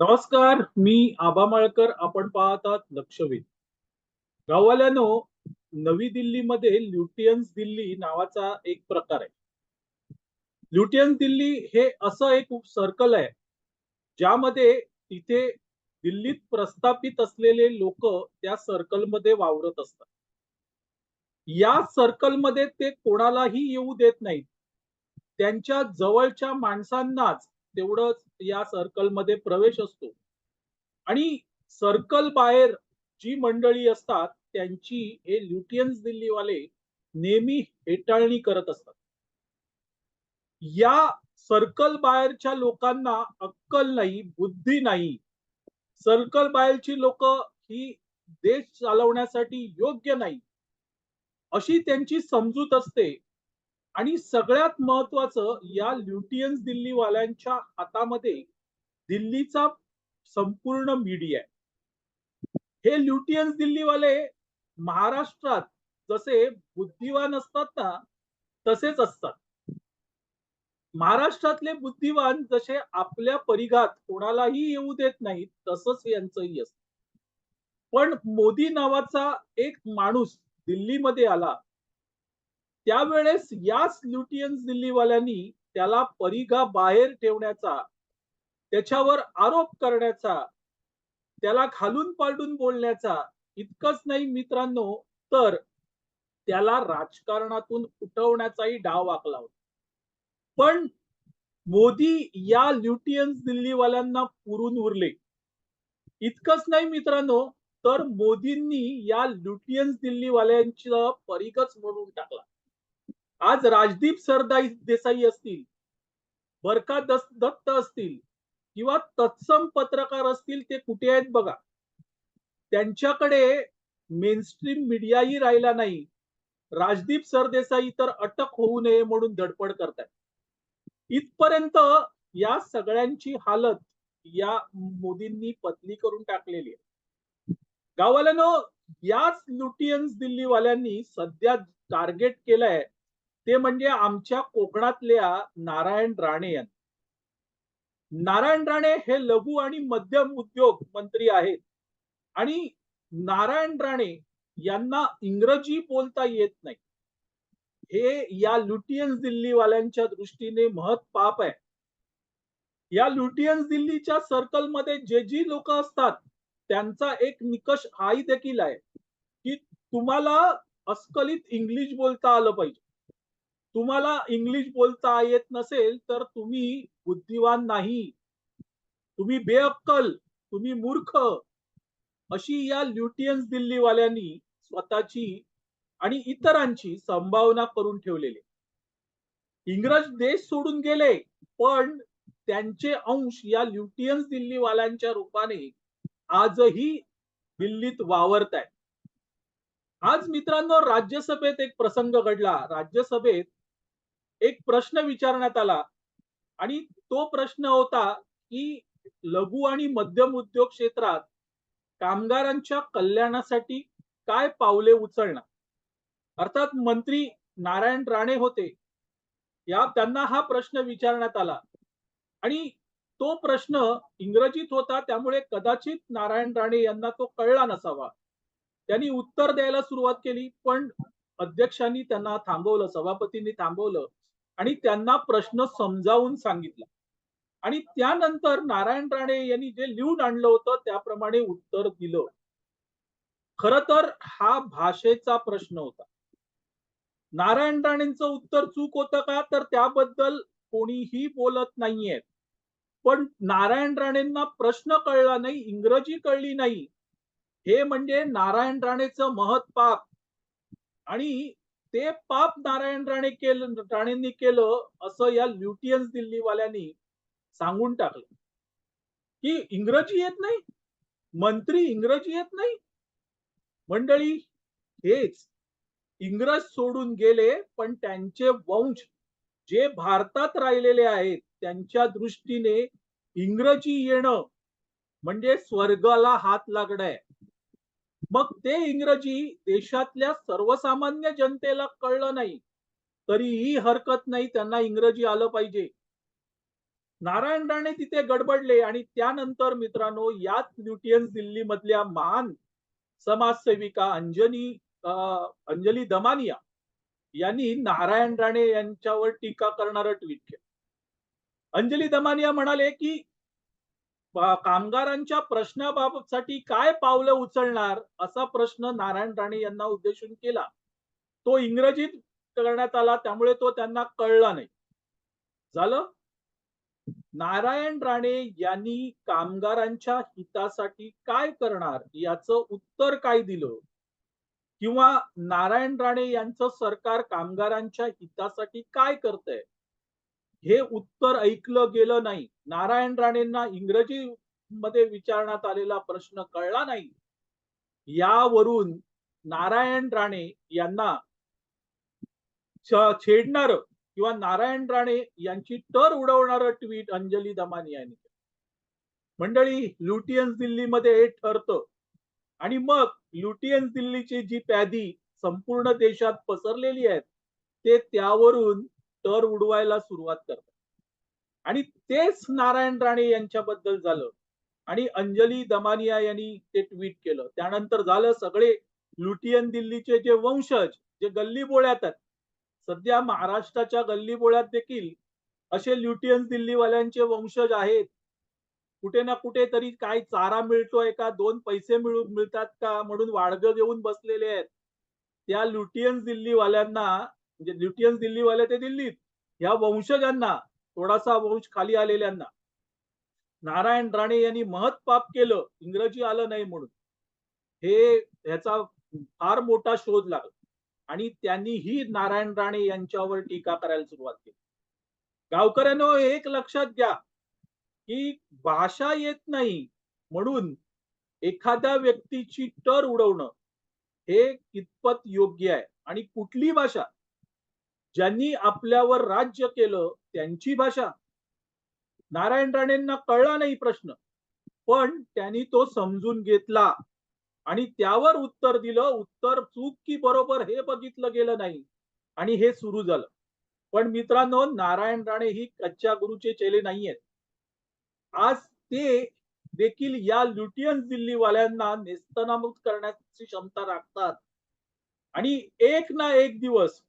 नमस्कार मी आबा माळकर. आपण पाहतात लक्षवेध. गाववाल्यानो नवी दिल्लीमध्ये ल्युटियन्स दिल्ली नावाचा एक प्रकार आहे. ल्युटियन्स दिल्ली हे असं एक सर्कल आहे ज्यामध्ये तिथे दिल्लीत प्रस्थापित असलेले लोक त्या सर्कलमध्ये वावरत असतात. या सर्कलमध्ये ते कोणालाही येऊ देत नाहीत. त्यांच्या जवळच्या माणसांनाच तेवढंच या सर्कलमध्ये प्रवेश असतो. आणि सर्कल बाहेर जी मंडळी असतात त्यांची हे ल्युटियन्स दिल्लीवाले नेहमी हेटाळणी करत असतात. या सर्कल बाहेरच्या लोकांना अक्कल नाही बुद्धी नाही. सर्कल बाहेरची लोक ही देश चालवण्यासाठी योग्य नाही. अशी त्यांची समजूत असते. आणि सगळ्यात महत्वाचं या ल्युटियन्स दिल्लीवाल्यांच्या हातामध्ये दिल्लीचा संपूर्ण मीडिया आहे. हे ल्युटियन्स दिल्लीवाले महाराष्ट्रात जसे बुद्धिवान असतात ना तसेच असतात. महाराष्ट्रातले बुद्धिवान जसे आपल्या परिघात कोणालाही येऊ देत नाहीत तसंच यांचंही असत. पण मोदी नावाचा एक माणूस दिल्लीमध्ये आला त्यावेळेस याच ल्युटियन्स दिल्लीवाल्यांनी त्याला परिघा बाहेर ठेवण्याचा त्याच्यावर आरोप करण्याचा त्याला खालून पालटून बोलण्याचा इतकंच नाही मित्रांनो तर त्याला राजकारणातून उठवण्याचाही डाव आखला होता. पण मोदी या ल्युटियन्स दिल्लीवाल्यांना पुरून उरले. इतकंच नाही मित्रांनो तर मोदींनी या ल्युटियन्स दिल्लीवाल्यांचा परिघच म्हणून टाकला. आज राजदीप सरदाई देसाई असतील बरका दत्त असतील किंवा तत्सम पत्रकार असतील ते कुठे आहेत बघा. त्यांच्याकडे मेनस्ट्रीम मीडियाही राहिला नाही. राजदीप सरदेसाई तर अटक होऊ नये म्हणून धडपड करतात इथपर्यंत या सगळ्यांची हालत या मोदींनी पतली करून टाकलेली आहे. गावाल्यानं याच लुटियन्स दिल्लीवाल्यांनी सध्या टार्गेट केलंय ते म्हणजे आमच्या कोकणातल्या नारायण राणे यांनी. नारायण राणे हे लघु आणि मध्यम उद्योग मंत्री आहेत. आणि नारायण राणे यांना इंग्रजी बोलता येत नाही. हे या लुटियन्स दिल्लीवाल्यांच्या दृष्टीने महत् पाप आहे. या लुटियन्स दिल्लीच्या सर्कलमध्ये जे जी लोक असतात त्यांचा एक निकष हाही देखील आहे की तुम्हाला अस्खलित इंग्लिश बोलता आलं पाहिजे. तुम्हाला इंग्लिश बोलता येत नसेल तर तुम्ही बुद्धिवान नाही. तुम्ही बेअक्कल तुम्ही मूर्ख. अशी या ल्युटियन्स दिल्लीवाल्यांनी स्वतःची आणि इतरांची संभावना करून ठेवलेली. इंग्रज देश सोडून गेले पण त्यांचे अंश या ल्युटियन्स दिल्लीवाल्यांच्या रूपाने आजही दिल्लीत वावरत आहेत आज मित्रांनो राज्यसभेत एक प्रसंग घडला. राज्यसभेत एक प्रश्न विचारण्यात आला. आणि तो प्रश्न होता की लघु आणि मध्यम उद्योग क्षेत्रात कामगारांच्या कल्याणासाठी काय पावले उचलणार? अर्थात मंत्री नारायण राणे होते. या त्यांना हा प्रश्न विचारण्यात आला. आणि तो प्रश्न इंग्रजीत होता त्यामुळे कदाचित नारायण राणे यांना तो कळला नसावा. त्यांनी उत्तर द्यायला सुरुवात केली पण अध्यक्षांनी त्यांना थांबवलं सभापतींनी थांबवलं. आणि त्यांना प्रश्न समजावून सांगितला. आणि त्यानंतर नारायण राणे यांनी जे लिहून आणलं होतं त्याप्रमाणे उत्तर दिलं. खर तर हा भाषेचा प्रश्न होता. नारायण राणेंचं उत्तर चूक होतं का? तर त्याबद्दल कोणीही बोलत नाहीये. पण नारायण राणेंना प्रश्न कळला नाही इंग्रजी कळली नाही. हे म्हणजे नारायण राणेचं महत् पाप आणि ते पाप नारायण राणे केलं राणेंनी केलं असं या ल्युटियन्स दिल्लीवाल्यांनी सांगून टाकलं. की इंग्रजी येत नाही मंत्री इंग्रजी येत नाही. मंडळी हेच इंग्रज सोडून गेले पण त्यांचे वंश जे भारतात राहिलेले आहेत त्यांच्या दृष्टीने इंग्रजी येणं म्हणजे स्वर्गाला हात लागणं आहे. मग ते इंग्रजी देशातल्या सर्वसामान्य जनतेला कळलं नाही. तरीही हरकत नाही त्यांना इंग्रजी आलं पाहिजे. नारायण राणे तिथे गडबडले आणि त्यानंतर मित्रांनो याच न्यूटियन्स दिल्ली मधल्या महान समाजसेविका अंजनी अं, अंजली दमानिया यांनी नारायण राणे यांच्यावर टीका करणारं ट्विट केलं. अंजली दमानिया म्हणाले की कामगारांच्या प्रश्नाबाबतसाठी काय पावलं उचलणार असा प्रश्न नारायण राणे यांना उद्देशून केला. तो इंग्रजीत करण्यात आला त्यामुळे तो त्यांना कळला नाही. झालं? नारायण राणे यांनी कामगारांच्या हितासाठी काय करणार याचं उत्तर काय दिलं? किंवा नारायण राणे यांचं सरकार कामगारांच्या हितासाठी काय करतंय? हे उत्तर ऐकलं गेलं नाही. नारायण राणेंना इंग्रजी मध्ये विचारण्यात आलेला प्रश्न कळला नाही. यावरून नारायण राणे यांना छेडणार किंवा नारायण राणे यांची टर उडवणार ट्विट अंजली दमानी यांनी मंडळी लुटियन्स दिल्लीमध्ये हे ठरतं. आणि मग लुटियन्स दिल्लीची जी पॅदी संपूर्ण देशात पसरलेली आहेत ते त्यावरून तर उडवायला सुरुवात करतात. आणि तेच नारायण राणे यांच्याबद्दल झालं. आणि अंजली दमानिया यांनी ते ट्विट केलं. त्यानंतर झालं सगळे लुटियन दिल्लीचे जे वंशज जे गल्ली बोळ्यात आहेत. सध्या महाराष्ट्राच्या गल्लीबोळ्यात देखील असे ल्युटियन्स दिल्लीवाल्यांचे वंशज आहेत. कुठे ना कुठे तरी काय चारा मिळतोय का दोन पैसे मिळू मिळतात का म्हणून वाडगं घेऊन बसलेले आहेत. त्या लुटियन्स दिल्लीवाल्यांना म्हणजे लुटियन्स दिल्लीवाले ते दिल्लीत. ह्या वंशजांना थोडासा वंश खाली आलेल्यांना. नारायण राणे यांनी महत् पाप केलं इंग्रजी आलं नाही म्हणून. हे ह्याचा फार मोठा शोध लागला. आणि त्यांनी ही नारायण राणे यांच्यावर टीका करायला सुरुवात केली. गावकऱ्यांनो एक लक्षात घ्या की भाषा येत नाही म्हणून एखाद्या व्यक्तीची टर उडवणं हे कितपत योग्य आहे? आणि कुठली भाषा? ज्यांनी आपल्यावर राज्य केलं त्यांची भाषा. नारायण राणेंना कळला नाही प्रश्न पण त्यांनी तो समजून घेतला. आणि त्यावर उत्तर दिलं उत्तर चूक की बरोबर हे बघितलं गेलं नाही. आणि हे सुरू झालं. पण मित्रांनो नारायण राणे ही कच्च्या गुरुचे चेले नाहीयेत. आज ते देखील या लुटियन्स दिल्लीवाल्यांना नेस्तनाबूत करण्याची क्षमता राखतात. आणि एक ना एक दिवस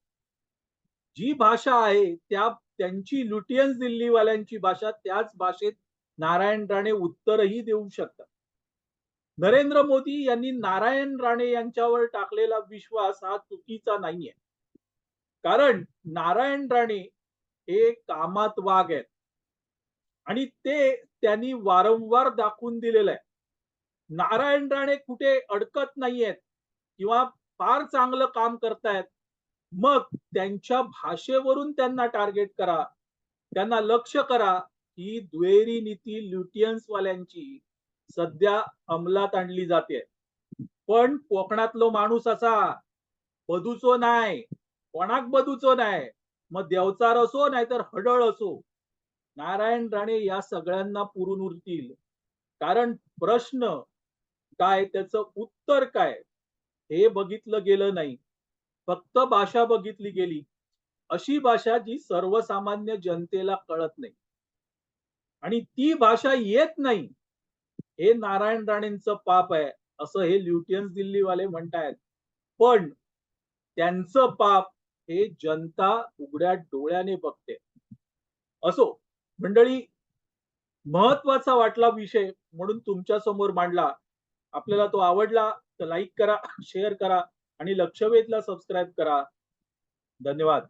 जी भाषा आहे त्या त्यांची लुटियन्स दिल्लीवाल्यांची भाषा त्याच भाषेत नारायण राणे उत्तरही देऊ शकतात. नरेंद्र मोदी यांनी नारायण राणे यांच्यावर टाकलेला विश्वास हा चुकीचा नाहीये. कारण नारायण राणे हे कामात वाघ आहेत. आणि ते त्यांनी वारंवार दाखवून दिलेलं आहे. नारायण राणे कुठे अडकत नाहीयेत किंवा फार चांगलं काम करतायत मग त्यांच्या भाषेवरून त्यांना टार्गेट करा. त्यांना लक्ष करा ही दुहेरी नीती ल्युटियन्सवाल्यांची सध्या अंमलात आणली जाते. पण कोकणातलो माणूस असा बदूचो नाही कोणाक बदूचो नाही मग देवचार असो नाहीतर हडळ असो. नारायण राणे या सगळ्यांना पुरून उरतील. कारण प्रश्न काय त्याचं उत्तर काय हे बघितलं गेलं नाही. फक्त भाषा बघितली गेली अशी भाषा जी सर्वसामान्य जनतेला कळत नाही. आणि ती भाषा येत नाही हे नारायण राणेंचं पाप आहे असं हे ल्युटियन्स दिल्लीवाले म्हणतायत. पण त्यांचं पाप हे जनता उघड्या डोळ्याने बघते. असो मंडळी महत्त्वाचा वाटला विषय म्हणून तुमच्यासमोर मांडला. आपल्याला तो आवडला तर लाईक करा शेअर करा. आणि लक्षवेधला सबस्क्राईब करा. धन्यवाद.